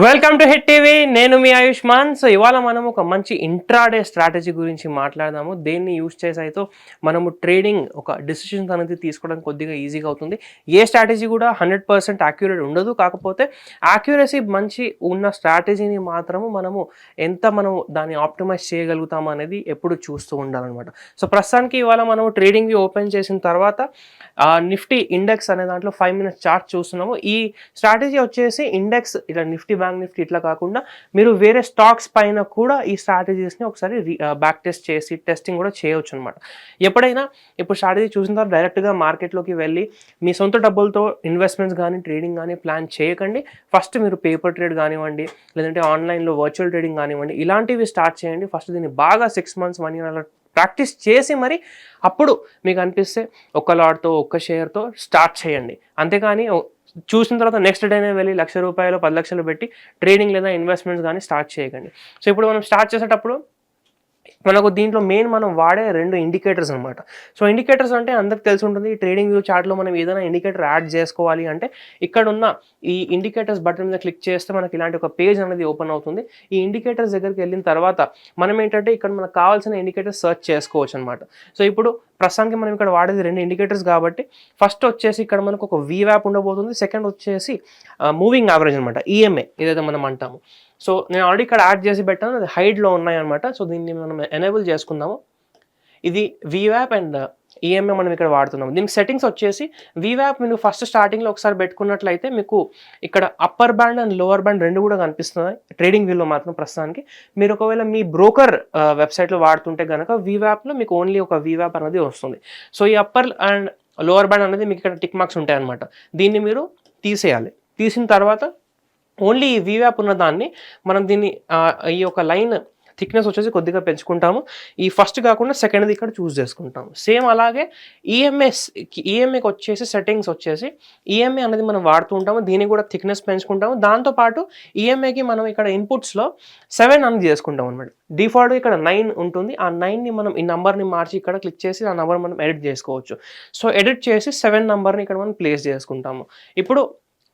Welcome to hit TV నేను మీ Ayushman. So ఇవాళ మనం ఒక మంచి ఇంట్రాడే స్ట్రాటజీ గురించి మాట్లాడదాము. దేన్ని యూజ్ చేసి అయితే మనము ట్రేడింగ్ ఒక డిసిషన్స్ అనేది తీసుకోవడం కొద్దిగా ఈజీగా అవుతుంది. ఏ స్ట్రాటజీ కూడా హండ్రెడ్ పర్సెంట్ యాక్యురేట్ ఉండదు. కాకపోతే యాక్యురసీ మంచి ఉన్న స్ట్రాటజీని మాత్రము మనము ఎంత మనం దాన్ని ఆప్టిమైజ్ చేయగలుగుతాము అనేది ఎప్పుడు చూస్తూ ఉండాలన్నమాట. సో ప్రస్తుతానికి ఇవాళ మనము ట్రేడింగ్వి ఓపెన్ చేసిన తర్వాత నిఫ్టీ ఇండెక్స్ అనే దాంట్లో ఫైవ్ మినిట్స్ చార్ట్ చూస్తున్నాము. ఈ స్ట్రాటజీ వచ్చేసి ఇండెక్స్ ఇలా నిఫ్టీ బ్యాంక్ నిఫ్టీ ఇట్లా కాకుండా మీరు వేరే స్టాక్స్ పైన కూడా ఈ స్ట్రాటజీస్ని ఒకసారి బ్యాక్ టెస్ట్ చేసి టెస్టింగ్ కూడా చేయవచ్చు అనమాట ఎప్పుడైనా ఇప్పుడు స్ట్రాటజీ చూసిన తర్వాత డైరెక్ట్గా మార్కెట్లోకి వెళ్ళి మీ సొంత డబ్బులతో ఇన్వెస్ట్మెంట్స్ కానీ ట్రేడింగ్ కానీ ప్లాన్ చేయకండి. ఫస్ట్ మీరు పేపర్ ట్రేడ్ కానివ్వండి లేదంటే ఆన్లైన్లో వర్చువల్ ట్రేడింగ్ కానివ్వండి ఇలాంటివి స్టార్ట్ చేయండి. ఫస్ట్ దీన్ని బాగా సిక్స్ మంత్స్ వన్ ఇయర్ అలా ప్రాక్టీస్ చేసి మరి అప్పుడు మీకు అనిపిస్తే ఒక్క లాట్తో ఒక్క షేర్తో స్టార్ట్ చేయండి. అంతేకాని చూసిన తర్వాత నెక్స్ట్ డేనే వెళ్ళి లక్ష రూపాయలు పది లక్షలు పెట్టి ట్రేడింగ్ లేదా ఇన్వెస్ట్మెంట్స్ కానీ స్టార్ట్ చేయకండి. సో ఇప్పుడు మనం స్టార్ట్ చేసేటప్పుడు మనకు దీంట్లో మెయిన్ మనం వాడే రెండు ఇండికేటర్స్ అనమాట సో ఇండికేటర్స్ అంటే అందరికి తెలిసి ఉంటుంది ఈ ట్రేడింగ్ వ్యూ చార్ట్లో మనం ఏదైనా ఇండికేటర్ యాడ్ చేసుకోవాలి అంటే ఇక్కడ ఉన్న ఈ ఇండికేటర్స్ బటన్ మీద క్లిక్ చేస్తే మనకి ఇలాంటి ఒక పేజ్ అనేది ఓపెన్ అవుతుంది. ఈ ఇండికేటర్స్ దగ్గరికి వెళ్ళిన తర్వాత మనం ఏంటంటే ఇక్కడ మనకు కావాల్సిన ఇండికేటర్స్ సెర్చ్ చేసుకోవచ్చు అనమాట సో ఇప్పుడు ప్రస్తుతానికి మనం ఇక్కడ వాడేది రెండు ఇండికేటర్స్ కాబట్టి ఫస్ట్ వచ్చేసి ఇక్కడ మనకు ఒక వీవ్యాప్ ఉండబోతుంది. సెకండ్ వచ్చేసి మూవింగ్ యావరేజ్ అనమాట ఈఎంఏ ఏదైతే మనం అంటాము. సో నేను ఆల్రెడీ ఇక్కడ యాడ్ చేసి పెట్టాను. అది హైడ్లో ఉన్నాయన్నమాట. సో దీన్ని మనం ఎనేబుల్ చేసుకుందాము. ఇది వీవ్యాప్ అండ్ ఈఎంఏ మనం ఇక్కడ వాడుతున్నాం. దీనికి సెట్టింగ్స్ వచ్చేసి వివ్యాప్ మీరు ఫస్ట్ స్టార్టింగ్లో ఒకసారి పెట్టుకున్నట్లయితే మీకు ఇక్కడ upper band and lower band రెండు కూడా కనిపిస్తున్నాయి. ట్రేడింగ్ వ్యూలో మాత్రం ప్రస్తుతానికి. మీరు ఒకవేళ మీ బ్రోకర్ వెబ్సైట్లో వాడుతుంటే కనుక వివ్యాప్లో మీకు ఓన్లీ ఒక వివ్యాప్ అనేది వస్తుంది. సో ఈ అప్పర్ అండ్ లోవర్ బ్యాండ్ అనేది మీకు ఇక్కడ టిక్ మార్క్స్ ఉంటాయన్నమాట. దీన్ని మీరు తీసేయాలి. తీసిన తర్వాత ఓన్లీ ఈ వివ్యాప్ ఉన్న దాన్ని మనం దీన్ని ఈ యొక్క లైన్ థిక్నెస్ వచ్చేసి కొద్దిగా పెంచుకుంటాము. ఈ ఫస్ట్ కాకుండా సెకండ్ది ఇక్కడ చూస్ చేసుకుంటాము. సేమ్ అలాగే ఈఎంఎస్ ఈఎంఏకి వచ్చేసి సెట్టింగ్స్ వచ్చేసి ఈఎంఏ అనేది మనం వాడుతూ ఉంటాము. దీన్ని కూడా థిక్నెస్ పెంచుకుంటాము. దాంతోపాటు ఈఎంఏకి మనం ఇక్కడ ఇన్పుట్స్లో సెవెన్ అనేది చేసుకుంటాం అనమాట డిఫాల్ట్ ఇక్కడ నైన్ ఉంటుంది. ఆ నైన్ని మనం ఈ నెంబర్ని మార్చి ఇక్కడ క్లిక్ చేసి ఆ నెంబర్ మనం ఎడిట్ చేసుకోవచ్చు. సో ఎడిట్ చేసి సెవెన్ నెంబర్ని ఇక్కడ మనం ప్లేస్ చేసుకుంటాము. ఇప్పుడు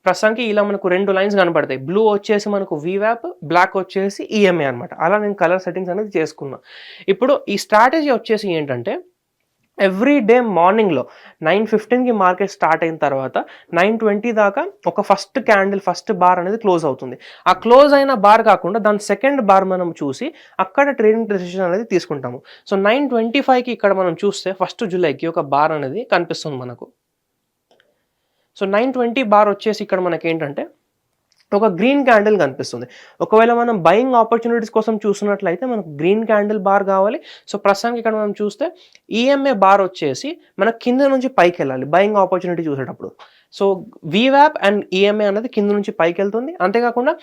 ప్రస్తుతానికి ఇలా మనకు రెండు లైన్స్ కనపడతాయి బ్లూ వచ్చేసి మనకు వీవ్యాప్ బ్లాక్ వచ్చేసి ఈఎంఏ అనమాట అలా నేను కలర్ సెట్టింగ్స్ అనేది చేసుకున్నా. ఇప్పుడు ఈ స్ట్రాటజీ వచ్చేసి ఏంటంటే ఎవ్రీ డే మార్నింగ్లో నైన్ ఫిఫ్టీన్కి మార్కెట్ స్టార్ట్ అయిన తర్వాత నైన్ ట్వంటీ దాకా ఒక ఫస్ట్ క్యాండిల్ ఫస్ట్ బార్ అనేది క్లోజ్ అవుతుంది. ఆ క్లోజ్ అయిన బార్ కాకుండా దాని సెకండ్ బార్ మనం చూసి అక్కడ ట్రేడింగ్ డెసిషన్ అనేది తీసుకుంటాము. సో నైన్ ట్వంటీ ఫైవ్కి ఇక్కడ మనం చూస్తే ఫస్ట్ జూలైకి ఒక బార్ అనేది కనిపిస్తుంది మనకు. సో నైన్ ట్వంటీ బార్ వచ్చేసి ఇక్కడ మనకి ఏంటంటే ఒక గ్రీన్ క్యాండిల్ కనిపిస్తుంది. ఒకవేళ మనం బయింగ్ ఆపర్చునిటీస్ కోసం చూస్తున్నట్లయితే మనకు గ్రీన్ క్యాండిల్ బార్ కావాలి. సో ప్రస్తుతానికి ఇక్కడ మనం చూస్తే ఈఎంఏ బార్ వచ్చేసి మన కింద నుంచి పైకి వెళ్ళాలి బయింగ్ ఆపర్చునిటీ చూసేటప్పుడు. సో వీవ్యాప్ అండ్ ఈఎంఐ అనేది కింద నుంచి పైకి వెళ్తుంది అంతేకాకుండా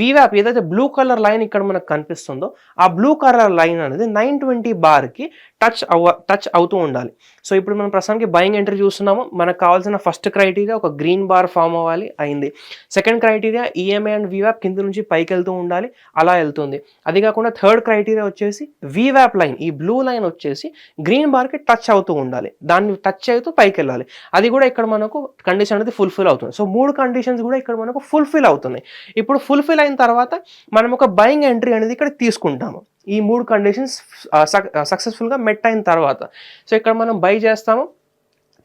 వీవ్యాప్ ఏదైతే బ్లూ కలర్ లైన్ ఇక్కడ మనకు కనిపిస్తుందో ఆ బ్లూ కలర్ లైన్ అనేది నైన్ ట్వంటీ బార్కి టచ్ అవ టచ్ అవుతూ ఉండాలి. సో ఇప్పుడు మనం ప్రస్తుతానికి బయింగ్ ఎంట్రీ చూస్తున్నాము. మనకు కావాల్సిన ఫస్ట్ క్రైటీరియా ఒక గ్రీన్ బార్ ఫామ్ అవ్వాలి అయింది. సెకండ్ క్రైటీరియా ఈఎంఐ అండ్ వీవ్యాప్ కింద నుంచి పైకి వెళ్తూ ఉండాలి అలా వెళ్తుంది. అది కాకుండా థర్డ్ క్రైటీరియా వచ్చేసి వీవ్యాప్ లైన్ ఈ బ్లూ లైన్ వచ్చేసి గ్రీన్ బార్కి టచ్ అవుతూ ఉండాలి. దాన్ని టచ్ అవుతూ పైకి వెళ్ళాలి అది కూడా ఇక్కడ మనకు కండిషన్ అనేది ఫుల్ఫిల్ అవుతుంది. సో మూడు కండిషన్స్ కూడా ఇక్కడ మనకు ఫుల్ఫిల్ అవుతున్నాయి. ఇప్పుడు ఫుల్ఫిల్ అయిన తర్వాత మనం ఒక బయింగ్ ఎంట్రీ అనేది ఇక్కడ తీసుకుంటాము. ఈ మూడు కండిషన్స్ సక్సెస్ఫుల్గా మెట్ అయిన తర్వాత. సో ఇక్కడ మనం బై చేస్తాము.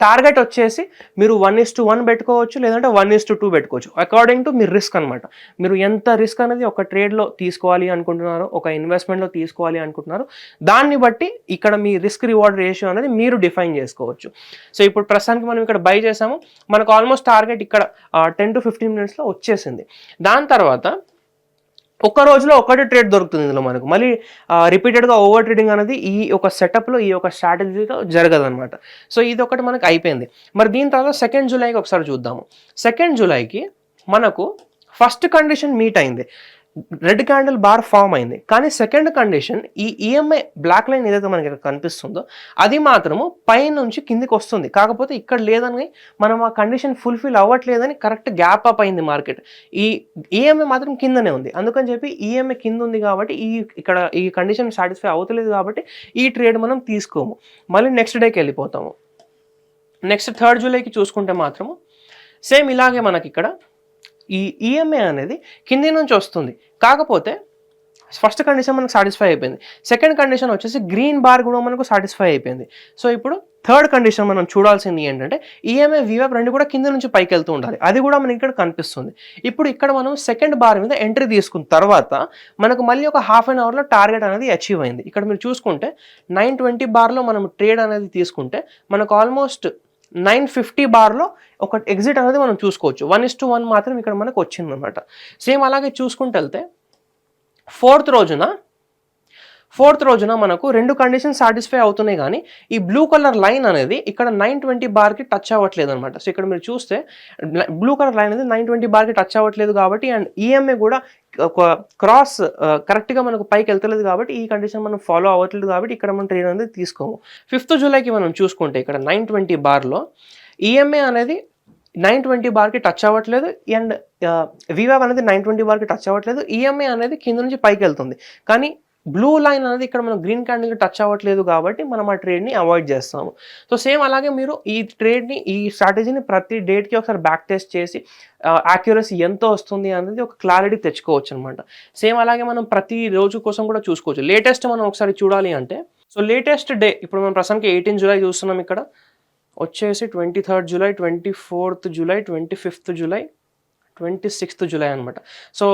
టార్గెట్ వచ్చేసి మీరు వన్ ఇస్ టు వన్ పెట్టుకోవచ్చు లేదంటే వన్ ఇస్ టు టూ పెట్టుకోవచ్చు. అకార్డింగ్ టు మీ రిస్క్ అనమాట మీరు ఎంత రిస్క్ అనేది ఒక ట్రేడ్లో తీసుకోవాలి అనుకుంటున్నారో ఒక ఇన్వెస్ట్మెంట్లో తీసుకోవాలి అనుకుంటున్నారో దాన్ని బట్టి ఇక్కడ మీ రిస్క్ రివార్డ్ రేషియో అనేది మీరు డిఫైన్ చేసుకోవచ్చు. సో ఇప్పుడు ప్రస్తుతానికి మనం ఇక్కడ బై చేసాము. మనకు ఆల్మోస్ట్ టార్గెట్ ఇక్కడ టెన్ టు ఫిఫ్టీన్ మినిట్స్లో వచ్చేసింది. దాని తర్వాత ఒక్క రోజులో ఒకటి ట్రేడ్ దొరుకుతుంది ఇందులో మనకు. మళ్ళీ రిపీటెడ్గా ఓవర్ ట్రేడింగ్ అనేది ఈ ఒక సెటప్లో ఈ ఒక స్ట్రాటజీలో జరగదనమాట సో ఇది ఒకటి మనకు అయిపోయింది. మరి దీని తర్వాత సెకండ్ జూలైకి ఒకసారి చూద్దాము. సెకండ్ జూలైకి మనకు ఫస్ట్ కండిషన్ మీట్ అయింది. రెడ్ క్యాండిల్ బార్ ఫామ్ అయింది. కానీ సెకండ్ కండిషన్ ఈ ఈఎంఐ బ్లాక్ లైన్ ఏదైతే మనకి ఇక్కడ కనిపిస్తుందో అది మాత్రము పై నుంచి కిందికి వస్తుంది. కాకపోతే ఇక్కడ లేదని మనం ఆ కండిషన్ ఫుల్ఫిల్ అవ్వట్లేదని కరెక్ట్ గ్యాప్ అప్ అయింది మార్కెట్. ఈ ఈఎంఐ మాత్రం కిందనే ఉంది. అందుకని చెప్పి ఈఎంఐ కింద ఉంది కాబట్టి ఈ ఇక్కడ ఈ కండిషన్ సాటిస్ఫై అవుతలేదు కాబట్టి ఈ ట్రేడ్ మనం తీసుకోము. మళ్ళీ నెక్స్ట్ డేకి వెళ్ళిపోతాము. నెక్స్ట్ థర్డ్ జూలైకి చూసుకుంటే మాత్రము సేమ్ ఇలాగే మనకి ఇక్కడ ఈ ఈఎంఐ అనేది కింది నుంచి వస్తుంది. కాకపోతే ఫస్ట్ కండిషన్ మనకు సాటిస్ఫై అయిపోయింది. సెకండ్ కండిషన్ వచ్చేసి గ్రీన్ బార్ కూడా మనకు సాటిస్ఫై అయిపోయింది. సో ఇప్పుడు థర్డ్ కండిషన్ మనం చూడాల్సింది ఏంటంటే ఈఎంఐ వివాప్ రెండు కూడా కింద నుంచి పైకి వెళ్తూ ఉండాలి. అది కూడా మనకి ఇక్కడ కనిపిస్తుంది. ఇప్పుడు ఇక్కడ మనం సెకండ్ బార్ మీద ఎంట్రీ తీసుకున్న తర్వాత మనకు మళ్ళీ ఒక హాఫ్ అన్ అవర్లో టార్గెట్ అనేది అచీవ్ అయింది. ఇక్కడ మీరు చూసుకుంటే నైన్ ట్వంటీ బార్లో మనం ట్రేడ్ అనేది తీసుకుంటే మనకు ఆల్మోస్ట్ నైన్ ఫిఫ్టీ బార్లో ఒక ఎగ్జిట్ అనేది మనం చూసుకోవచ్చు. వన్ ఇస్ టు వన్ మాత్రం ఇక్కడ మనకు వచ్చిందనమాట. సేమ్ అలాగే చూసుకుంటూ వెళ్తే ఫోర్త్ రోజున ఫోర్త్ రోజున మనకు రెండు కండిషన్స్ సాటిస్ఫై అవుతున్నాయి కానీ ఈ బ్లూ కలర్ లైన్ అనేది ఇక్కడ నైన్ ట్వంటీ బార్కి టచ్ అవ్వట్లేదు అనమాట సో ఇక్కడ మీరు చూస్తే బ్లూ కలర్ లైన్ అనేది నైన్ ట్వంటీ బార్కి టచ్ అవ్వట్లేదు కాబట్టి అండ్ ఈఎంఏ కూడా ఒక క్రాస్ కరెక్ట్గా uh, మనకు పైకి వెళ్తలేదు కాబట్టి ఈ కండిషన్ మనం ఫాలో అవ్వట్లేదు కాబట్టి ఇక్కడ మనం ట్రేడ్ అనేది తీసుకోము. ఫిఫ్త్ జూలైకి మనం చూసుకుంటే ఇక్కడ నైన్ ట్వంటీ బార్లో ఈఎంఏ అనేది నైన్ ట్వంటీ బార్కి టచ్ అవ్వట్లేదు అండ్ వివావ్ uh, అనేది నైన్ ట్వంటీ బార్కి టచ్ అవ్వట్లేదు. ఈఎంఐ అనేది కింద నుంచి పైకి వెళ్తుంది. కానీ బ్లూ లైన్ అనేది ఇక్కడ మనం గ్రీన్ క్యాండిల్కి టచ్ అవ్వట్లేదు కాబట్టి మనం ఆ ట్రేడ్ని అవాయిడ్ చేస్తాము. సో సేమ్ అలాగే మీరు ఈ ట్రేడ్ని ఈ స్ట్రాటజీని ప్రతి డేట్కి ఒకసారి బ్యాక్ టెస్ట్ చేసి యాక్యురసీ ఎంత వస్తుంది అనేది ఒక క్లారిటీ తెచ్చుకోవచ్చు అనమాట సేమ్ అలాగే మనం ప్రతి రోజు కోసం కూడా చూసుకోవచ్చు. లేటెస్ట్ మనం ఒకసారి చూడాలి అంటే సో లేటెస్ట్ డే ఇప్పుడు మనం ప్రస్తుతానికి ఎయిటీన్ జూలై చూస్తున్నాం ఇక్కడ. వచ్చేసి twenty third July twenty fourth July twenty fifth July twenty sixth July అనమాట సో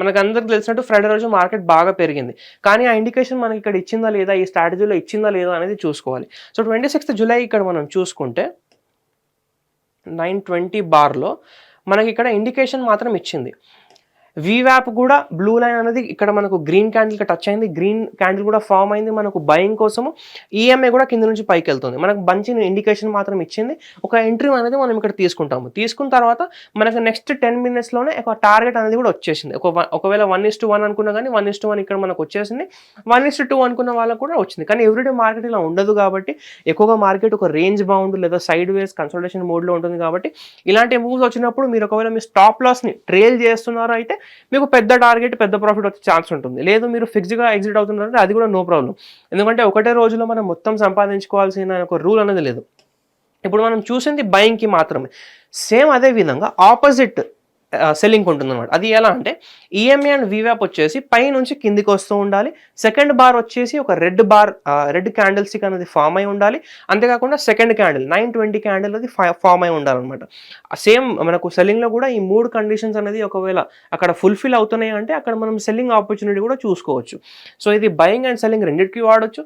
మనకు అందరికి తెలిసినట్టు ఫ్రైడే రోజు మార్కెట్ బాగా పెరిగింది. కానీ ఆ ఇండికేషన్ మనకి ఇక్కడ ఇచ్చిందా లేదా ఈ స్ట్రాటజీలో ఇచ్చిందా లేదా అనేది చూసుకోవాలి. సో ట్వంటీ సిక్స్త్ జూలై ఇక్కడ మనం చూసుకుంటే నైన్ ట్వంటీ బార్లో మనకి ఇక్కడ ఇండికేషన్ మాత్రం ఇచ్చింది. వీవ్యాప్ కూడా బ్లూ లైన్ అనేది ఇక్కడ మనకు గ్రీన్ క్యాండిల్కి టచ్ అయింది. గ్రీన్ క్యాండిల్ కూడా ఫామ్ అయింది మనకు బయింగ్ కోసము. ఈఎంఐ కూడా కింద నుంచి పైకి వెళ్తుంది. మనకు మంచి ఇండికేషన్ మాత్రం ఇచ్చింది. ఒక ఎంట్రీ అనేది మనం ఇక్కడ తీసుకుంటాము. తీసుకున్న తర్వాత మనకు నెక్స్ట్ టెన్ మినిట్స్లోనే ఒక టార్గెట్ అనేది కూడా వచ్చేసింది. ఒక ఒకవేళ వన్ ఇస్ టు వన్ అనుకున్నా కానీ వన్ ఇస్ టు వన్ ఇక్కడ మనకు వచ్చేసింది. వన్ ఇస్ టు టూ అనుకున్న వాళ్ళకు కూడా వచ్చింది. కానీ ఎవ్రీడే మార్కెట్ ఇలా ఉండదు కాబట్టి ఎక్కువగా మార్కెట్ ఒక రేంజ్ బౌండ్ లేదా సైడ్ వేస్ కన్సల్టేషన్ మోడ్లో ఉంటుంది కాబట్టి ఇలాంటి మూవ్స్ వచ్చినప్పుడు మీరు ఒకవేళ మీ స్టాప్ లాస్ని ట్రేల్ చేస్తున్నారో అయితే మీకు పెద్ద టార్గెట్ పెద్ద ప్రాఫిట్ వచ్చే ఛాన్స్ ఉంటుంది. లేదు మీరు ఫిక్స్డ్గా ఎగ్జిట్ అవుతున్నారంటే అది కూడా నో ప్రాబ్లం ఎందుకంటే ఒకటే రోజులో మనం మొత్తం సంపాదించుకోవాల్సిన ఒక రూల్ అనేది లేదు. ఇప్పుడు మనం చూసింది బయింగ్కి మాత్రమే. సేమ్ అదే విధంగా ఆపోజిట్ సెల్లింగ్ ఉంటుంది అనమాట అది ఎలా అంటే ఈఎంఏ ఈఎంఐ అండ్ వివ్యాప్ వచ్చేసి పై నుంచి కిందికి వస్తూ ఉండాలి. సెకండ్ బార్ వచ్చేసి ఒక red bar red candlestick అనేది ఫామ్ అయి ఉండాలి. అంతేకాకుండా second candle nine twenty candle అది ఫామ్ అయి ఉండాలన్నమాట. సేమ్ మనకు సెల్లింగ్లో కూడా ఈ మూడు కండిషన్స్ అనేది ఒకవేళ అక్కడ ఫుల్ఫిల్ అవుతున్నాయి అంటే అక్కడ మనం సెల్లింగ్ ఆపర్చునిటీ కూడా చూసుకోవచ్చు. సో ఇది బయింగ్ అండ్ సెల్లింగ్ రెండింటికి వాడొచ్చు.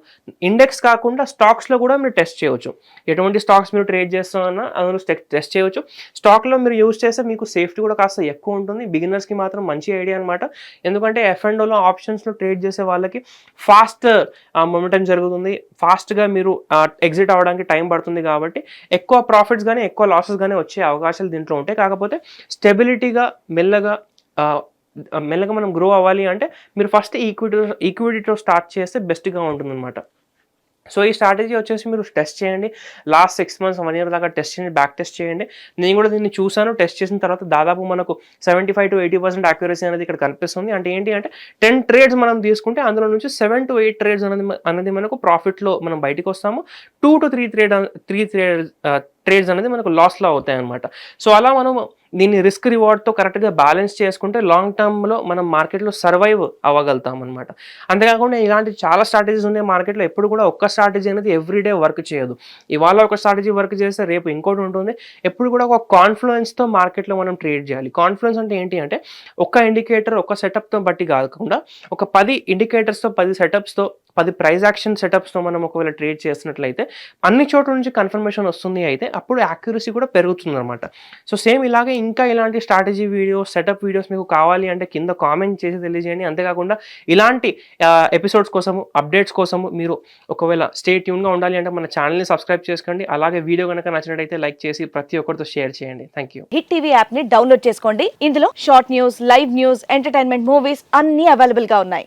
ఇండెక్స్ కాకుండా స్టాక్స్లో కూడా మీరు టెస్ట్ చేయవచ్చు ఎటువంటి స్టాక్స్ మీరు ట్రేడ్ చేస్తామన్నా అందులో టెస్ట్ చేయవచ్చు స్టాక్లో మీరు యూజ్ చేస్తే మీకు సేఫ్టీ కూడా కాస్త ఎక్కువ ఉంటుంది. బిగినర్స్కి మాత్రం మంచి ఐడియా అనమాట ఎందుకంటే ఎఫ్ అండ్ ఓలో ఆప్షన్స్లో ట్రేడ్ చేసే వాళ్ళకి ఫాస్ట్ మొమెంటం జరుగుతుంది. ఫాస్ట్గా మీరు ఎగ్జిట్ అవ్వడానికి టైం పడుతుంది కాబట్టి ఎక్కువ ప్రాఫిట్స్ కానీ ఎక్కువ లాసెస్ కానీ వచ్చే అవకాశాలు దీంట్లో ఉంటాయి. కాకపోతే స్టెబిలిటీగా మెల్లగా మెల్లగా మనం గ్రో అవ్వాలి అంటే మీరు ఫస్ట్ ఈక్విటీ ఈక్విటీతో స్టార్ట్ చేస్తే బెస్ట్గా ఉంటుంది అనమాట సో ఈ స్ట్రాటజీ వచ్చేసి మీరు టెస్ట్ చేయండి. Last six months one year దాకా టెస్ట్ చేయండి బ్యాక్ టెస్ట్ చేయండి. నేను కూడా దీన్ని చూశాను టెస్ట్ చేసిన తర్వాత దాదాపు మనకు seventy five to eighty percent accuracy అనేది ఇక్కడ కనిపిస్తుంది. అంటే ఏంటి అంటే టెన్ ట్రేడ్స్ మనం తీసుకుంటే అందులో నుంచి సెవెన్ టు ఎయిట్ ట్రేడ్స్ అనేది అనేది మనకు ప్రాఫిట్లో మనం బయటికి వస్తాము. Two to three trade three trade trades అనేది మనకు లాస్లో అవుతాయి అనమాట సో అలా మనం దీన్ని రిస్క్ రివార్డ్తో కరెక్ట్గా బ్యాలెన్స్ చేసుకుంటే లాంగ్ టర్మ్లో మనం మార్కెట్లో సర్వైవ్ అవ్వగలుగుతాం అనమాట అంతేకాకుండా ఇలాంటి చాలా స్ట్రాటజీస్ ఉన్నాయి మార్కెట్లో ఎప్పుడు కూడా ఒక్క స్ట్రాటజీ అనేది ఎవ్రీడే వర్క్ చేయదు. ఇవాళ ఒక స్ట్రాటజీ వర్క్ చేస్తే రేపు ఇంకోటి ఉంటుంది. ఎప్పుడు కూడా ఒక కాన్ఫ్లుయెన్స్తో మార్కెట్లో మనం ట్రేడ్ చేయాలి. కాన్ఫ్లుయెన్స్ అంటే ఏంటి అంటే ఒక్క ఇండికేటర్ ఒక సెటప్తో బట్టి కాకుండా ఒక పది ఇండికేటర్స్తో పది సెటప్స్తో పది ప్రైజ్ యాక్షన్ సెటప్స్తో మనం ఒకవేళ ట్రేడ్ చేసినట్లయితే అన్ని చోట్ల నుంచి కన్ఫర్మేషన్ వస్తుంది అయితే అప్పుడు యాక్యురసీ కూడా పెరుగుతుంది అనమాట సో సేమ్ ఇలాగే ఇంకా ఇలాంటి స్ట్రాటజీ వీడియోస్ సెటప్ వీడియోస్ మీకు కావాలి అంటే కింద కామెంట్ చేసి తెలియజేయండి. అంతేకాకుండా ఇలాంటి ఎపిసోడ్స్ కోసము అప్డేట్స్ కోసము మీరు ఒకవేళ స్టే ట్యూన్గా ఉండాలి అంటే మన ఛానల్ని సబ్స్క్రైబ్ చేసుకోండి. అలాగే వీడియో కనుక నచ్చినట్టయితే లైక్ చేసి ప్రతి ఒక్కరితో షేర్ చేయండి. Thank you. హిట్ టీవీ యాప్ని డౌన్లోడ్ చేసుకోండి. ఇందులో short news live news entertainment movies అన్ని అవైలబుల్గా ఉన్నాయి.